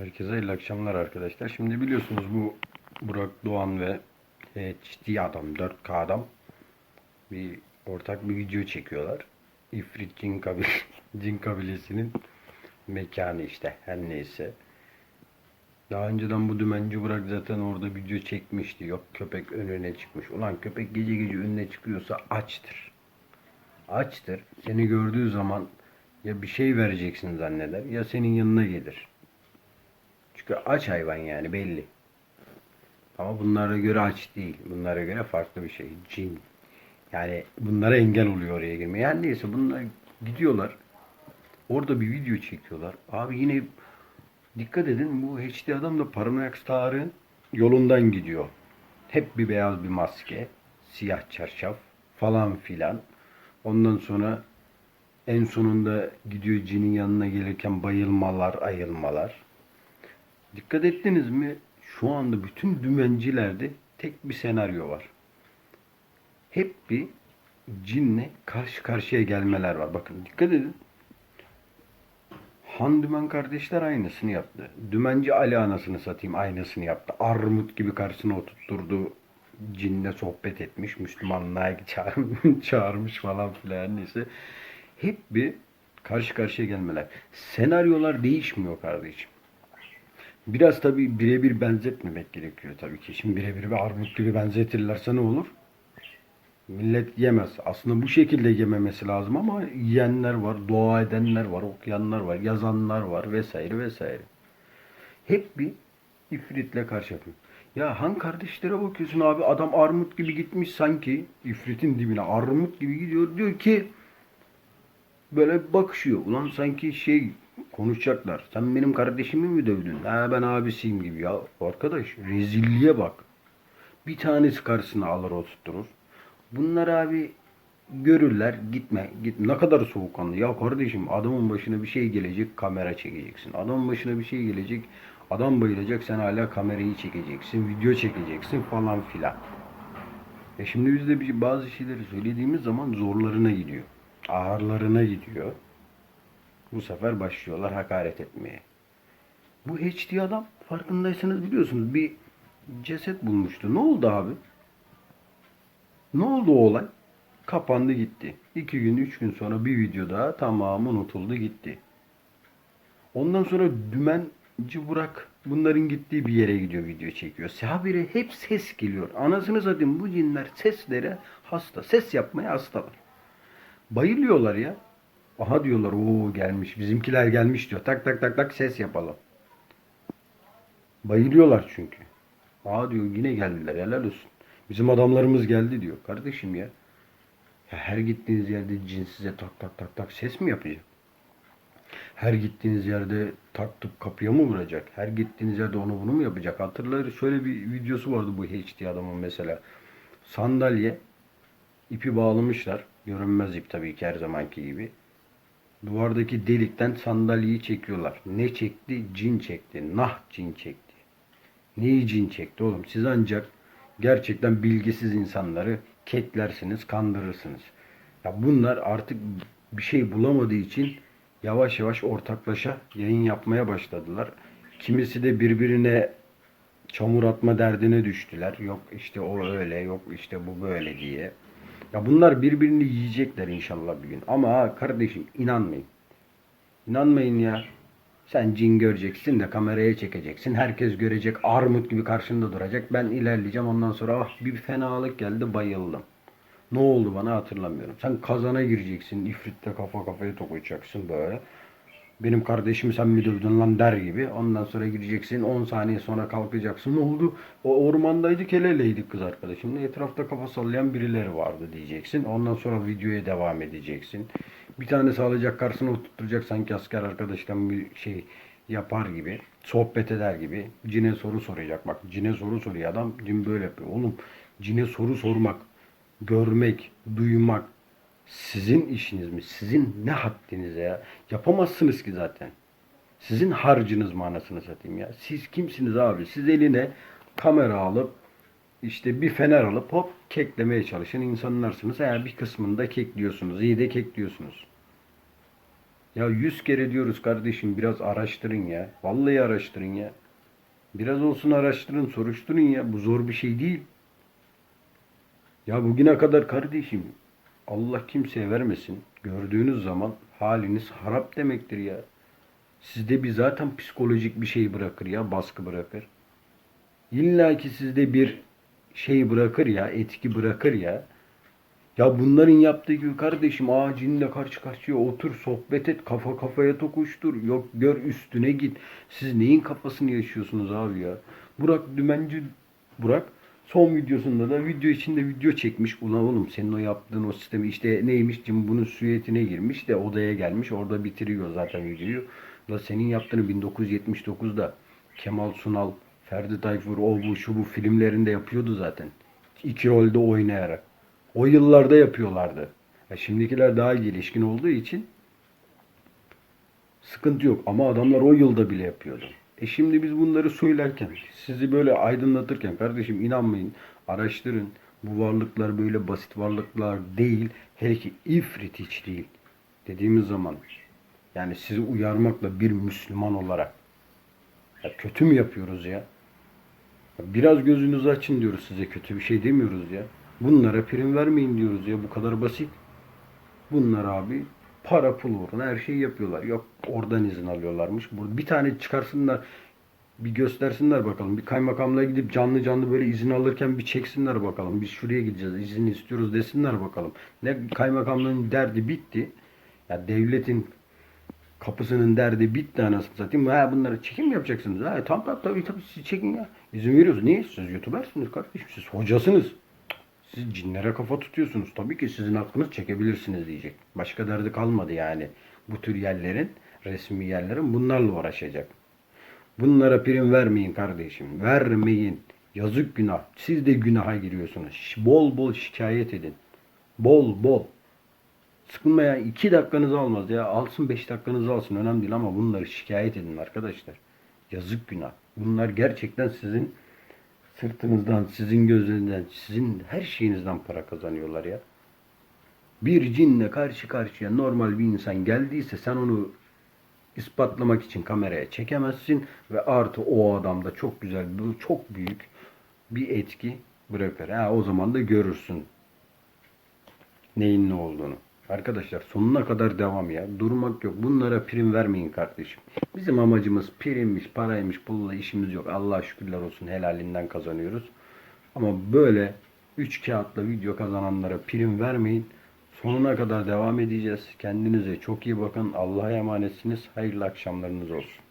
Herkese hayırlı akşamlar arkadaşlar. Şimdi biliyorsunuz bu Burak Doğan ve HD adam, 4K adam bir ortak bir video çekiyorlar. İfrit Cin, kabil Cin kabilesinin mekanı işte her neyse. Daha önceden bu dümenci Burak zaten orada video çekmişti. Yok köpek önüne çıkmış. Ulan köpek gece gece önüne çıkıyorsa açtır. Açtır. Seni gördüğü zaman ya bir şey vereceksin zanneder ya senin yanına gelir. Aç hayvan yani belli. Ama bunlara göre aç değil. Bunlara göre farklı bir şey. Cin. Yani bunlara engel oluyor oraya girmeye. Yani neyse bunlar gidiyorlar. Orada bir video çekiyorlar. Abi yine dikkat edin bu HD adam da Paranoyak Star'ın yolundan gidiyor. Hep bir beyaz bir maske. Siyah çarşaf falan filan. Ondan sonra en sonunda gidiyor cinin yanına gelirken bayılmalar, ayılmalar. Dikkat ettiniz mi? Şu anda bütün dümencilerde tek bir senaryo var. Hep bir cinle karşı karşıya gelmeler var. Bakın dikkat edin. Han Dümen kardeşler aynısını yaptı. Dümenci Ali anasını satayım aynısını yaptı. Armut gibi karşısına oturtturdu. Cinle sohbet etmiş. Müslümanlığa çağır, çağırmış falan filan neyse. Hep bir karşı karşıya gelmeler. Senaryolar değişmiyor kardeşim. Biraz tabi birebir benzetmemek gerekiyor tabii ki. Şimdi birebir bir armut gibi benzetirlerse ne olur? Millet yemez. Aslında bu şekilde yememesi lazım ama yiyenler var, dua edenler var, okuyanlar var, yazanlar var vesaire vesaire. Hep bir ifritle karşı yapıyor. Ya Han kardeşlere bakıyorsun abi adam armut gibi gitmiş sanki ifritin dibine armut gibi gidiyor. Diyor ki böyle bakışıyor. Ulan sanki şey konuşacaklar. Sen benim kardeşimi mi dövdün? Ha ben abisiyim gibi ya. Arkadaş rezilliğe bak. Bir tanesi karşısına alır oturtur. Bunlar abi görürler gitme git ne kadar soğukkanlı ya kardeşim adamın başına bir şey gelecek kamera çekeceksin adamın başına bir şey gelecek adam bayılacak sen hala kamerayı çekeceksin video çekeceksin falan filan e şimdi biz de bazı şeyleri söylediğimiz zaman zorlarına gidiyor ağırlarına gidiyor bu sefer başlıyorlar hakaret etmeye bu HD adam farkındaysanız biliyorsunuz bir ceset bulmuştu ne oldu abi ne oldu o olay? Kapandı gitti. İki gün, üç gün sonra bir video daha tamamı unutuldu gitti. Ondan sonra Dümenci Burak bunların gittiği bir yere gidiyor video çekiyor. Habire hep ses geliyor. Anasını satayım bu cinler seslere hasta. Ses yapmaya hastalar. Bayılıyorlar ya. Aha diyorlar o gelmiş bizimkiler gelmiş diyor. Tak tak tak tak ses yapalım. Bayılıyorlar çünkü. Aa diyor yine geldiler helal olsun. Bizim adamlarımız geldi diyor. Kardeşim ya. ya her gittiğiniz yerde cin size tak tak tak tak ses mi yapacak? Her gittiğiniz yerde tak tık kapıya mı vuracak? Her gittiğiniz yerde onu bunu mu yapacak? Hatırlar şöyle bir videosu vardı bu HD adamın mesela. Sandalye ipi bağlamışlar. Görünmez ip tabii ki her zamanki gibi. Duvardaki delikten sandalyeyi çekiyorlar. Ne çekti? Cin çekti. Nah cin çekti. Neyi cin çekti oğlum? Siz ancak gerçekten bilgisiz insanları keklersiniz, kandırırsınız. Ya bunlar artık bir şey bulamadığı için yavaş yavaş ortaklaşa yayın yapmaya başladılar. Kimisi de birbirine çamur atma derdine düştüler. Yok işte o öyle, yok işte bu böyle diye. Ya bunlar birbirini yiyecekler inşallah bir gün. Ama kardeşim inanmayın. İnanmayın ya. Sen cin göreceksin de kameraya çekeceksin. Herkes görecek. Armut gibi karşında duracak. Ben ilerleyeceğim. Ondan sonra ah bir fenalık geldi bayıldım. Ne oldu bana hatırlamıyorum. Sen kazana gireceksin. İfritte kafa kafaya tokayacaksın böyle. Benim kardeşimi sen mi dövdün lan der gibi. Ondan sonra gireceksin. 10 saniye sonra kalkacaksın. Ne oldu? O ormandaydık el eleydik kız arkadaşımla. Etrafta kafa sallayan birileri vardı diyeceksin. Ondan sonra videoya devam edeceksin. Bir tane sağlayacak karşısına oturtacak sanki asker arkadaştan bir şey yapar gibi. Sohbet eder gibi. Cine soru soracak. Bak cine soru soruyor adam. Cin böyle yapıyor. Oğlum cine soru sormak, görmek, duymak sizin işiniz mi? Sizin ne haddinize ya? Yapamazsınız ki zaten. Sizin harcınız manasını satayım ya. Siz kimsiniz abi? Siz eline kamera alıp işte bir fener alıp hop keklemeye çalışan insanlarsınız. Eğer bir kısmında kekliyorsunuz. iyi de kekliyorsunuz. Ya yüz kere diyoruz kardeşim biraz araştırın ya. Vallahi araştırın ya. Biraz olsun araştırın, soruşturun ya. Bu zor bir şey değil. Ya bugüne kadar kardeşim Allah kimseye vermesin. Gördüğünüz zaman haliniz harap demektir ya. Sizde bir zaten psikolojik bir şey bırakır ya, baskı bırakır. İlla ki sizde bir şey bırakır ya, etki bırakır ya. Ya bunların yaptığı gibi kardeşim ağacınla karşı karşıya otur sohbet et kafa kafaya tokuştur yok gör üstüne git. Siz neyin kafasını yaşıyorsunuz abi ya? Burak Dümenci Burak son videosunda da video içinde video çekmiş. Ulan oğlum senin o yaptığın o sistemi işte neymiş Cim bunun süyetine girmiş de odaya gelmiş orada bitiriyor zaten videoyu. La senin yaptığını 1979'da Kemal Sunal, Ferdi Tayfur, o bu şu bu filmlerinde yapıyordu zaten. İki rolde oynayarak. O yıllarda yapıyorlardı. Ya şimdikiler daha gelişkin olduğu için sıkıntı yok. Ama adamlar o yılda bile yapıyordu. E şimdi biz bunları söylerken, sizi böyle aydınlatırken kardeşim inanmayın, araştırın. Bu varlıklar böyle basit varlıklar değil. Hele ki ifrit hiç değil. Dediğimiz zaman yani sizi uyarmakla bir Müslüman olarak ya kötü mü yapıyoruz ya? Biraz gözünüzü açın diyoruz size kötü bir şey demiyoruz ya. Bunlara prim vermeyin diyoruz ya bu kadar basit. Bunlar abi para pul uğruna her şeyi yapıyorlar. Yok oradan izin alıyorlarmış. Bu- Bir tane çıkarsınlar bir göstersinler bakalım. Bir kaymakamlığa gidip canlı canlı böyle izin alırken bir çeksinler bakalım. Biz şuraya gideceğiz izin istiyoruz desinler bakalım. Ne kaymakamlığın derdi bitti. Ya devletin kapısının derdi bitti anasını satayım. Ha bunları çekim mi yapacaksınız? Ha tamam tamam tabii tabii siz çekin ya. İzin veriyoruz. Niye? Siz youtubersınız kardeşim. Siz hocasınız. Siz cinlere kafa tutuyorsunuz. Tabii ki sizin hakkınız çekebilirsiniz diyecek. Başka derdi kalmadı yani. Bu tür yerlerin, resmi yerlerin bunlarla uğraşacak. Bunlara prim vermeyin kardeşim. Vermeyin. Yazık günah. Siz de günaha giriyorsunuz. Bol bol şikayet edin. Bol bol. Sıkılmaya iki dakikanızı almaz ya. Alsın beş dakikanızı alsın. Önemli değil ama bunları şikayet edin arkadaşlar. Yazık günah. Bunlar gerçekten sizin sırtınızdan, sizin gözünüzden, sizin her şeyinizden para kazanıyorlar ya. Bir cinle karşı karşıya normal bir insan geldiyse sen onu ispatlamak için kameraya çekemezsin ve artı o adamda çok güzel, çok büyük bir etki bırakır. Ha, o zaman da görürsün neyin ne olduğunu. Arkadaşlar sonuna kadar devam ya. Durmak yok. Bunlara prim vermeyin kardeşim. Bizim amacımız primmiş, paraymış, pulla işimiz yok. Allah'a şükürler olsun helalinden kazanıyoruz. Ama böyle üç kağıtla video kazananlara prim vermeyin. Sonuna kadar devam edeceğiz. Kendinize çok iyi bakın. Allah'a emanetsiniz. Hayırlı akşamlarınız olsun.